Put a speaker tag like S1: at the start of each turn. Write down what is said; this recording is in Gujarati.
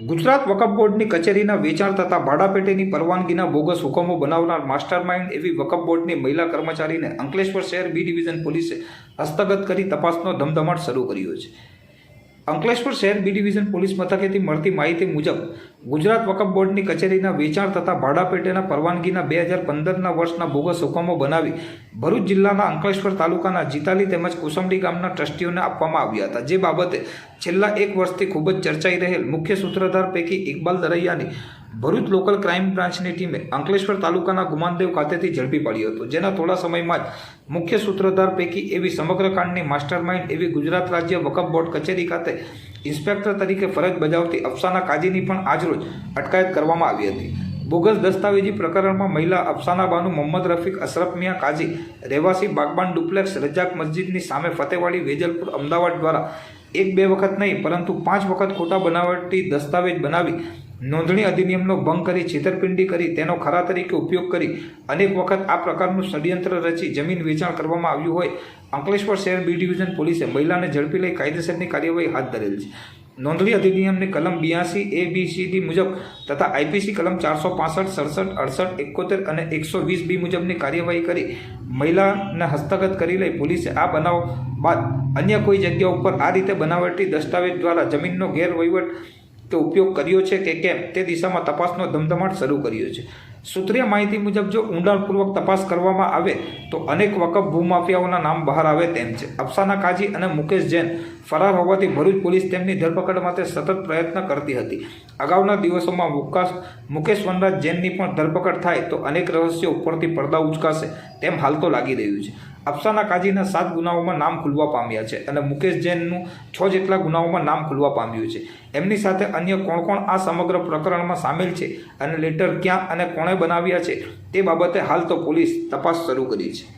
S1: ગુજરાત વકફ બોર્ડની કચેરીના વેચાણ તથા ભાડાપેટેની પરવાનગીના બોગસ હુકમો બનાવનાર માસ્ટરમાઇન્ડ એવી વકફ બોર્ડની મહિલા કર્મચારીને અંકલેશ્વર શહેર બી ડિવિઝન પોલીસે હસ્તગત કરી તપાસનો ધમધમાટ શરૂ કર્યો છે. અંકલેશ્વર શહેર બી ડિવિઝન પોલીસ મથકેથી મળતી માહિતી મુજબ ગુજરાત વકફ બોર્ડની કચેરીના વેચાણ તથા ભાડાપેટેના પરવાનગીના બે હજાર પંદરના વર્ષના બોગસ હુકમો બનાવી ભરૂચ જિલ્લાના અંકલેશ્વર તાલુકાના જીતાલી તેમજ કુસમડી ગામના ટ્રસ્ટીઓને આપવામાં આવ્યા હતા. જે બાબતે છેલ્લા એક વર્ષથી ખૂબ જ ચર્ચાઈ રહેલ મુખ્ય સૂત્રધાર પૈકી ઇકબાલ દરૈયાની ભરૂચ લોકલ ક્રાઇમ બ્રાન્ચની ટીમે અંકલેશ્વર તાલુકાના ગુમાનદેવ ખાતેથી ઝડપી પાડ્યો હતો. જેના થોડા સમયમાં જ મુખ્ય સૂત્રધાર પૈકી એવી સમગ્ર કાંડની માસ્ટરમાઇન્ડ એવી ગુજરાત રાજ્ય વકફ બોર્ડ કચેરી ખાતે ઇન્સ્પેક્ટર તરીકે ફરજ બજાવતી અફસાના કાજીની પણ આજરોજ અટકાયત કરવામાં આવી હતી. બોગસ દસ્તાવેજી પ્રકરણમાં મહિલા અફસાના બાનુ મોહમ્મદ રફીક, અશરફ મિયા કાજી, રહેવાસી બાગબાન ડુપ્લેક્સ, રજાક મસ્જિદની સામે ફતેવાડી, વેજલપુર, અમદાવાદ દ્વારા એક બે વખત નહીં, પરંતુ પાંચ વખત ખોટા બનાવટી દસ્તાવેજ બનાવી નોંધણી અધિનિયમનો ભંગ કરી, છેતરપિંડી કરી, તેનો ખરા તરીકે ઉપયોગ કરી અનેક વખત આ પ્રકારનું ષડયંત્ર રચી જમીન વેચાણ કરવામાં આવ્યું હોય. અંકલેશ્વર શહેર બી ડિવિઝન પોલીસે મહિલાને ઝડપી લઈ કાયદેસરની કાર્યવાહી હાથ ધરેલ છે. નોંધણી અધિનિયમની કલમ બ્યાસી, એ, બી, સી, ડી મુજબ તથા આઈપીસી કલમ ચારસો પાસઠ, સડસઠ, અડસઠ, એકોતેર અને એકસો વીસ બી મુજબની કાર્યવાહી કરી મહિલાને હસ્તગત કરી લઈ પોલીસે આ બનાવ બાદ અન્ય કોઈ જગ્યા ઉપર આ રીતે બનાવટી દસ્તાવેજ દ્વારા જમીનનો ગેરવહીવટ કે ઉપયોગ કર્યો છે કે કેમ તે દિશામાં તપાસનો ધમધમાટ શરૂ કર્યો છે. સૂત્રીય માહિતી મુજબ જો ઊંડાણપૂર્વક તપાસ કરવામાં આવે તો અનેક વકફ ભૂમાફિયાઓના નામ બહાર આવે તેમ છે. અફસાના કાજી અને મુકેશ જૈન ફરાર હોવાથી ભરૂચ પોલીસ તેમની ધરપકડ માટે સતત પ્રયત્ન કરતી હતી. અગાઉના દિવસોમાં મુકાશ મુકેશ વનરાજ જૈનની પણ ધરપકડ થાય તો અનેક રહસ્યો ઉપરથી પડદા ઉચકાશે તેમ હાલ તો લાગી રહ્યું છે. અફસાના કાજીના સાત ગુનાઓમાં નામ ખુલવા પામ્યા છે અને મુકેશ જૈનનું છ જેટલા ગુનાઓમાં નામ ખુલવા પામ્યું છે. એમની સાથે અન્ય કોણ કોણ આ સમગ્ર પ્રકરણમાં સામેલ છે અને લેટર ક્યાં અને કોણે બનાવ્યા છે. તે બાબતે હાલ તો પોલીસ તપાસ શરૂ કરી છે.